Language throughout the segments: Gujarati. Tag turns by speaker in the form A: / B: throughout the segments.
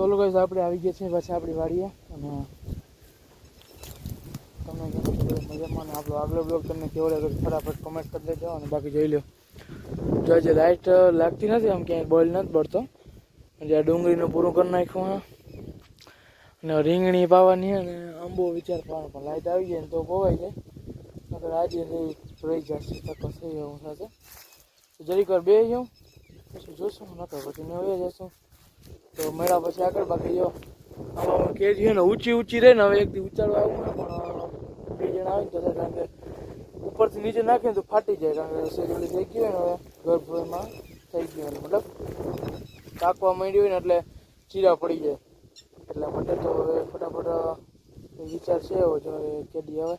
A: તો લોકો આપણે આવી ગયા છીએ પાછા આપણી વાડીએ. અને તમે કેમ છો મજામાં આપણો આગલો બ્લોગ તમને કેવો ફટાફટ કમેન્ટ કરી દેજો અને બાકી જોઈ લો જો આજે લાઇટ લાગતી નથી આમ ક્યાંય બોલ નથી પડતો એટલે આ ડુંગળીનું પૂરું કરી નાખ્યું અને રીંગણી પાવાની અને આંબો વિચાર પાવાનો, પણ લાઇટ આવી જાય ને તો પોવાઈ જાય. નકર આજે રહી જશે, તકો થઈ જવું સાથે જરીક વાર બે જાઉં, પછી જોશું, નકર પછી ને જશું. તો મળ્યા પછી આગળ બાકી જો. આમાં કેરી ને, ઊંચી ઊંચી રહે ને, હવે એકથી ઉચાડવા આવું પણ બે જણા આવે ને તો કારણ કે ઉપરથી નીચે નાખીએ તો ફાટી જાય, કારણ કે શેરડી થઈ ગયું હોય ને, હવે ગર્ભમાં થઈ ગયું મતલબ કાકવા માંડ્યું હોય ને, એટલે ચીરા પડી જાય. એટલા માટે તો હવે ફટાફટ વિચાર છે એવો જો કેદી હવે.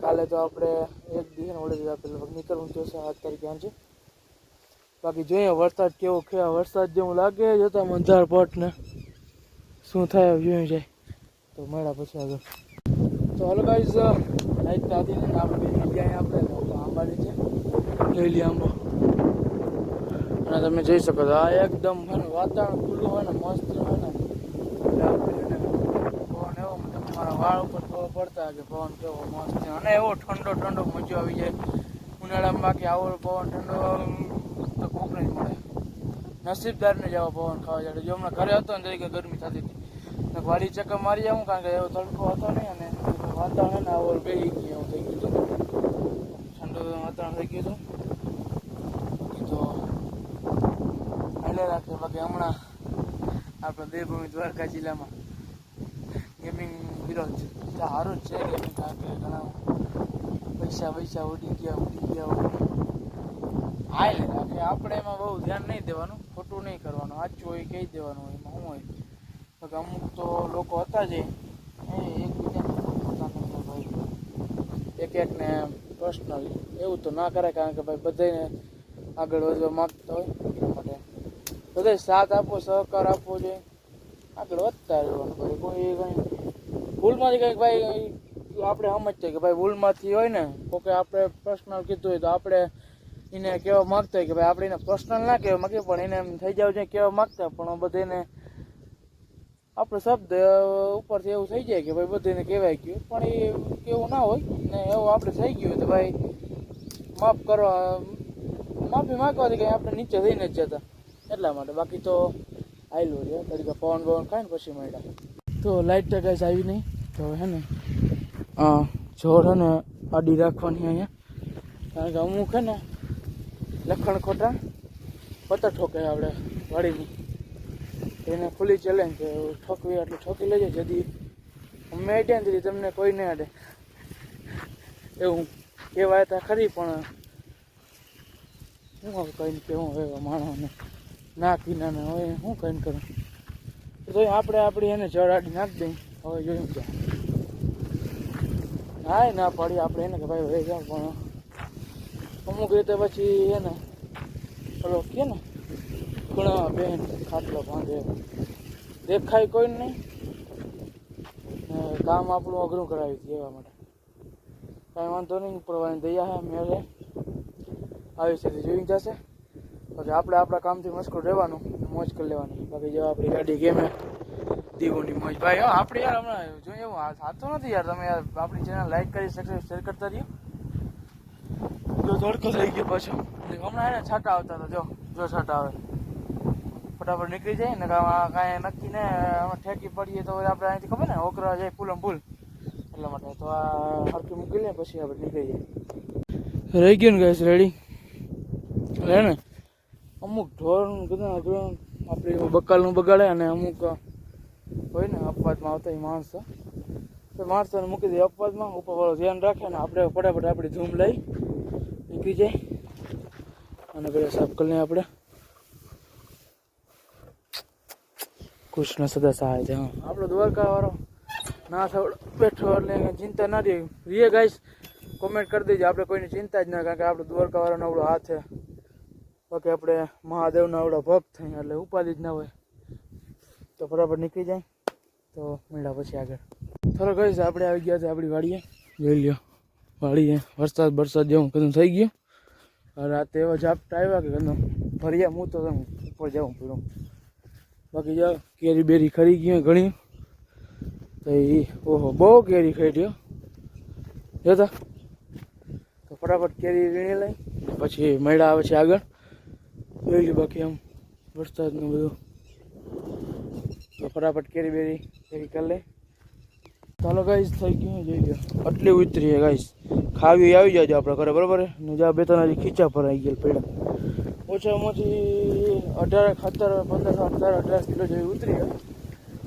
A: કાલે તો આપણે એક દિવસ ઓળે આપેલું નીકળવું જોશે આઠ તારીખે આમ બાકી જોઈએ વરસાદ કેવો કેવા વરસાદ જેવું લાગે જોતા મંધાર પટ ને શું થાય જોયું જાય. તો મળ્યા પછી આગળ તો હલો ગાઈઝ લાઈક દાદી ને આપણે જગ્યાએ આપણે આંબાની છે. લઈ આંબો. અને તમે જોઈ શકો છો, આ એકદમ વાતાવરણ ખુલ્લું હોય ને મસ્ત હોય ને. પવન એવો મતલબ મારા વાળ ઉપર ખબર પડતા કે પવન કેવો મસ્ત અને એવો ઠંડો ઠંડો મજો આવી જાય. ઉનાળામાં બાકી આવો પવન ઠંડો નસીબદારને જવા પવન ખાવા જાય જો હમણાં ઘરે હતો ને તરીકે ગરમી થતી હતી. વાડી ચક્કર મારી આવું કારણ કે એવો તડકો હતો નહીં અને વાતાવરણ ને આવો બેહી ગયું એવું થઈ ગયું હતું. ઠંડુ વાતાવરણ થઈ ગયું હતું. તો હાલે રાખે બાકી હમણાં આપણા દેવભૂમિ દ્વારકા જિલ્લામાં ગેમિંગ વિરોધ સારું જ છે ગેમિંગ કારણ કે ઘણા પૈસા પૈસા ઉડી ગયા ઉડી ગયા. હાલે એટલે આપણે એમાં બહુ ધ્યાન નહીં દેવાનું, ખોટું નહીં કરવાનું. સાચું હોય કહી દેવાનું એમાં શું હોય? કે અમુક તો લોકો હતા જ એકબીજાને ભાઈ. એક એકને પર્સનલી એવું તો ના કરે કારણ કે ભાઈ બધાને આગળ વધવા માગતા હોય એટલા માટે. બધાય સાથ આપો, સહકાર આપવો જોઈએ આગળ વધતા રહેવાનું ભાઈ. કોઈ કંઈ ભૂલમાંથી કંઈક ભાઈ, આપણે સમજતા કે ભાઈ ભૂલમાંથી હોય ને કોકે આપણે પર્સનલ કીધું હોય તો આપણે એને કહેવા માગતા હોય કે ભાઈ આપણે એને પર્સનલ ના કહેવા માગીએ, પણ એને એમ થઈ જાવ છે કહેવા માગતા પણ બધાને આપણો શબ્દ ઉપરથી એવું થઈ જાય કે ભાઈ બધાને કહેવાય ગયું, પણ એ કેવું ના હોય ને એવું આપણે થઈ ગયું તો ભાઈ માફ કરવા, માફી માગવાથી કંઈ આપણે નીચે થઈને જ જતા. એટલા માટે. બાકી તો આવેલું છે. તરીકે પવન પવન ખાય ને પછી મળ્યા. તો લાઇટ તો આવી નહીં. તો હે ને જોર હે ને આડી રાખવાની અહીંયા. કારણ કે અમુક હે ને લખણ ખોટા પતર ઠોકે આપણે વાડીની. એને ખુલ્લી ચેલેન્જ છે. ઠોકવી એટલે ઠોકી લેજો. જદી અમે અડ્યા તેથી તમને કોઈ નહીં અડે એવું. કહેવાય તો ખરી, પણ શું હવે કહીને કેવું હવે માણસને ના પીનાને હવે હું કહીને કરું. તો આપણે આપણી એને જળ આડી નાખી દઈ હવે જોયું ત્યાં હા ના પડી. આપણે એને કે ભાઈ હવે જાઓ પણ અમુક રીતે પછી એને પેલો કે ને ખૂણા બેન ખાટલો બાંધે દેખાય કોઈ નહીં. કામ આપણું અઘરું કરાવી દે એવા માટે. કાંઈ વાંધો નહીં ઉપરવાની દયા હે, મેળે આવી છે જોઈ જશે. બાકી આપણે આપણા કામથી મસ્કુર રહેવાનું, મોજ કરી લેવાની. બાકી જેવા આપણી ગાડી ગેમે, દીવોની મોજ. ભાઈ, હો, આપણે યાર હમણાં જોઈએ એવું આ નથી યાર. તમે યાર આપણી ચેનલ લાઈક કરી સબસ્ક્રાઈબ શેર કરતા રહ્યો. જો તડકો થઈ ગયો પાછો. હમણાં એને છાંટા આવતા હતા જો જો છાંટા આવે. ફટાફટ નીકળી જાય ને કાંઈ કાંઈ નક્કી ને આમાં ઠેકી પડીએ તો આપણે અહીંથી ખબર ને ઓકરા જાય ફૂલમ ફૂલ. એટલા માટે તો આ હરકી મૂકી લે પછી આપણે નીકળી જાય રહી ગયું ને ગેસ રેડી એટલે ને? અમુક ઢોરનું બધા આપણે બકાલનું બગાડે અને અમુક હોય ને અપવાદમાં આવતા એ માણસો. તો માણસોને મૂકી દે અપવાદમાં ઉપરવાળો ધ્યાન રાખે ને આપણે ફટાફટ આપણી ધૂમ લઈ નીકળી જાય અને પેલા સાફ કરી લઈએ આપણે કૃષ્ણ સદા સહાય છે હા. આપણો દ્વારકા વાળો ના થોડો બેઠો એટલે ચિંતા ના રહી રીએ ગાઈશ કોમેન્ટ કરી દેજો. આપણે કોઈની ચિંતા જ ના કારણ કે આપણો દ્વારકા વાળાનો આવડો હાથ છે. બાકી આપણે મહાદેવનો આવડો ભક્ત થઈ એટલે ઉપાધિ જ ના હોય. તો બરાબર નીકળી જાય. તો મળ્યા પછી આગળ. થોડો કહીશ આપણે આવી ગયા છે આપણી વાડીએ. જોઈ લ્યો. વાડીએ વરસાદ વરસાદ જેવું કદું થઈ ગયું. રાતે એવા ઝાપટા આવ્યા કે કદું ભર્યા હું તો ઉપર જવું પડ્યું બાકી જો કેરી બેરી ખરી ગઈ હોય ઘણી. તો એ ઓહો, બહુ કેરી ખાઈ રહ્યો જોતા તો. ફટાફટ કેરી વીણી લઈ. પછી મેળા આવે છે આગળ. જોઈ લે બાકી આમ વરસાદનું બધું. તો ફટાફટ કેરી બેરી, કેરી કરી લે. ચાલો ગાઈસ થઈ ગયું જોઈ લો આટલી ઉતરી ગાઈસ ખાવી આવી જાજો આપણે ઘરે, બરાબર ને જ્યાં બે ત્રણ ખીચા પર આવી ગયા ઓછામાં ઓછી અઢાર ખાતર પંદર સત્તર અઢાર કિલો જેવી ઉતરી ગયા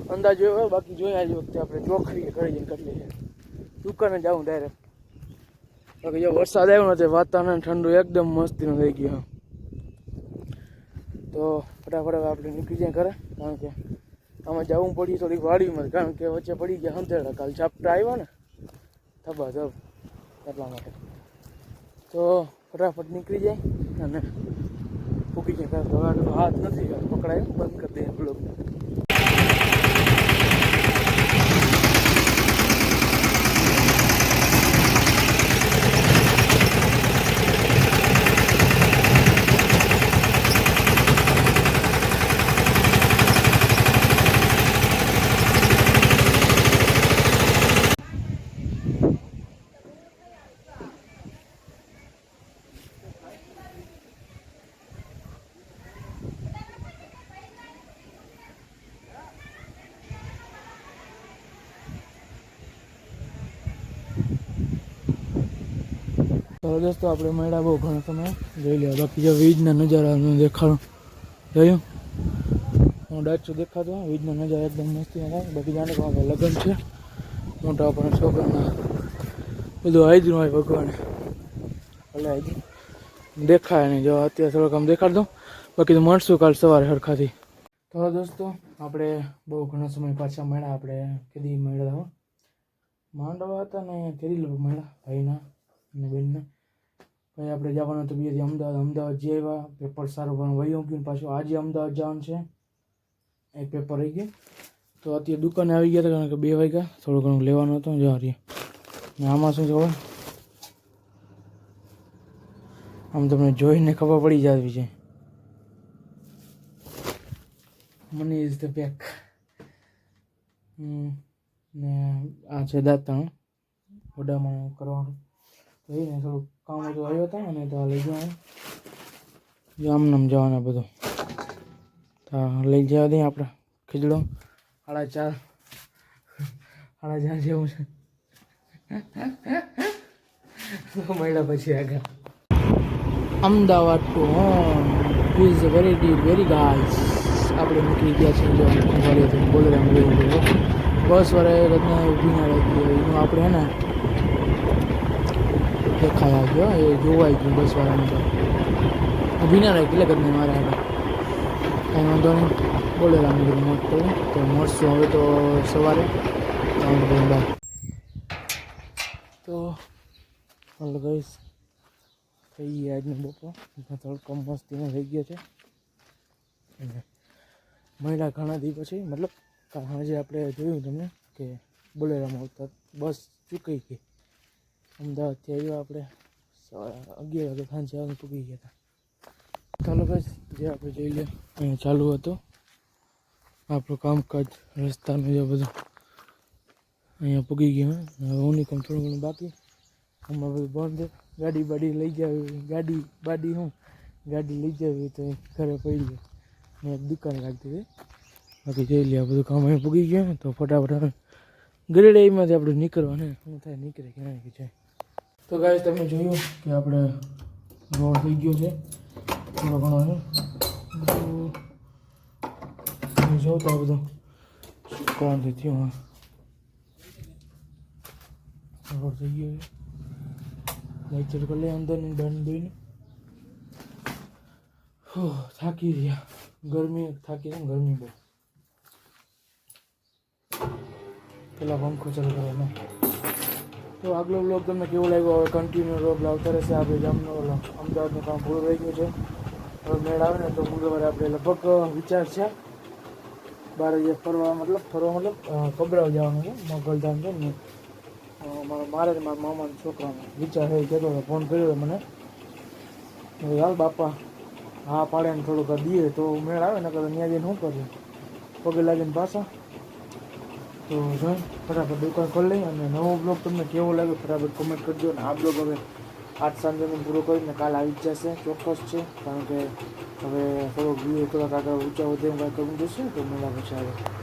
A: અંદાજ એવો બાકી જોઈએ આજે વખતે આપણે ચોખરી કરી જઈને કેટલી લઈએ દુકાને જાઉં ડાયરેક્ટ બાકી જો વરસાદ આવ્યો નથી વાતાવરણ ઠંડુ એકદમ મસ્તીનું થઈ ગયું તો ફટાફટ આપણે નીકળી જાય ઘરે, કારણ કે આમાં જવું પડ્યું થોડીક વાડીમાં, કારણ કે વચ્ચે પડી ગયા હંતેડા કાલ ઝાપટા આવ્યા ને થબા થબ એટલા માટે. તો ફટાફટ નીકળી જાય અને ફૂકી જાય. કારણ હાથ નથી પકડાય. બંધ કરી દઈએ બ્લોક તો દોસ્તો, આપણે મળ્યા બહુ ઘણો સમય. જોઈ લે બાકી જો વીજના નજારાનું દેખાડું. જોયું? હું ડાચું દેખાતો, વીજના નજારા એકદમ મસ્તી હતા બાકી જાણે કે લગ્ન છે. મોટા પણ છોકરાના. બધું હાજરું હોય ભગવાન. એટલે હાજરું. દેખાય નહીં. જો અત્યારે થોડોક આમ દેખાડ દઉં. બાકી તો મળશું કાલ સવારે હરખાથી. તો દોસ્તો, આપણે બહુ ઘણા સમય પાછા મળ્યા. આપણે કીધી મળ્યા માંડવા હતા ને કેદી લોકો મળ્યા? ભાઈના અને બેનના. પછી આપણે જવાનું હતું બીજેથી અમદાવાદ. અમદાવાદ જઈ આવ્યા. પેપર સારું પણ વયું ગયું પાછું આજે અમદાવાદ જવાનું છે. એક પેપર રહી ગયું. તો અત્યારે દુકાને આવી ગયા હતા કારણ કે બે વાગ્યા. થોડું ઘણું લેવાનું હતું. જવા રહીએ ને આમાં શું ખબર? આમ તમને જોઈને ખબર પડી જવી છે. Money is the pack. ને આ છે દાંતણ. ઓડામાં કરવાનું. એને થોડુંક કામ હતું, આવ્યો હતા અને તો લઈ જવાનું. જામનામ જવાના બધું. તો લઈ જવા દઈએ આપણે ખીચડો સાડા ચાર. સાડા ચાર જેવું છે. મળ્યા પછી આગળ. Ahmedabad to home is very D very guys આપણે નીકળી ગયા છીએ જો અંબાડીથી બોલરામ બસ વાળા રત્ના ઊભી ના રાખી એનું આપણે હે ને દેખાયા આવ્યો એ જોવાઈ ગયું, બસ વાળાને તો. ઊભી ના રાખી એટલે ગમે મારા આગળ કાંઈ વાંધો નહીં. બોલેરામની બધું મોટ તો મળશું હવે તો સવારે. બાય. તો હાલ ગઈશ થઈ ગયા આજનો બપોર. તડકો મસ્તીનો થઈ ગયો છે. મહિલા ઘણા દી પછી. મતલબ આજે આપણે જોયું તમને કે બોલેરામાં આવતા બસ ચૂકી ગઈ. અમદાવાદથી આવ્યા આપણે. સવારે અગિયાર વાગે સાંજે આવી પૂગી ગયા હતા. ચાલો બસ જે આપણે જોઈ લે, અહીંયા ચાલુ હતું. આપણું કામકાજ રસ્તાનું જે બધું અહીંયા પૂગી ગયું. હવે હું નીકળ થોડું ઘણું બાકી. આમાં બધું બંધ. ગાડી બાડી લઈ જાવી. ગાડી બાડી હું? ગાડી લઈ જાવી તો એ ઘરે પડી ગઈ. ને એક દુકાન રાખતી હતી બાકી જોઈ લે, આ બધું કામ અહીં પૂગી ગયું ને તો ફટાફટ હવે ગ્રેડ એમાંથી આપણે નીકળવા ને શું થાય, નીકળે કે ના કે જાય. તો ગાઈસ તમે જોયું કે આપણે રોડ થઈ ગયો છે. થોડો ઘણો છે. બધું તો આ બધું કોણથી થયું હા. રોડ થઈ ગયો છે. લેક્ચર કરી લઈએ અંદરની દંડ દઈને. થાકી રહ્યા. ગરમી, થાકી રહ્યા ગરમી બહુ. પેલા પંખો ચાલુ કરવાનો. તો આગલો બ્લોગ તમને કેવો લાગ્યો? હવે કન્ટિન્યુ બ્લોગ લાવતા રહેશે આપણે જામનો ઓલો અમદાવાદનું કામ પૂરું રહી ગયું છે. હવે મેળ આવે ને તો મંગળવારે આપણે લગભગ વિચાર છે. બાર જે ફરવા મતલબ ફરવા મતલબ કબરાવ જવાનું છે મોગલધામ છે ને. અ, મારા મારે ને મારા મામાના છોકરાનો વિચાર એ કહેતો હતો ફોન કર્યો હતો મને. હવે હાલ બાપા હા પાડે ને થોડુંક દઈએ તો મેળ આવે ને તો ત્યાં જઈને શું કરીએ? પગે લાગીને પાછા તો જોઈ બરાબર દુકાન ખોલી લઈ અને નવો બ્લોગ તમને કેવો લાગ્યો બરાબર કોમેન્ટ કરજો અને આ બ્લોગ હવે આજ સાંજે પૂરો કરીને કાલ આવી જ જશે, ચોક્કસ છે, કારણ કે હવે થોડોક વ્યૂ થોડાક આગળ ઊંચા વધે એવું કાંઈ કરવું જશે તો મેળા પછી આવે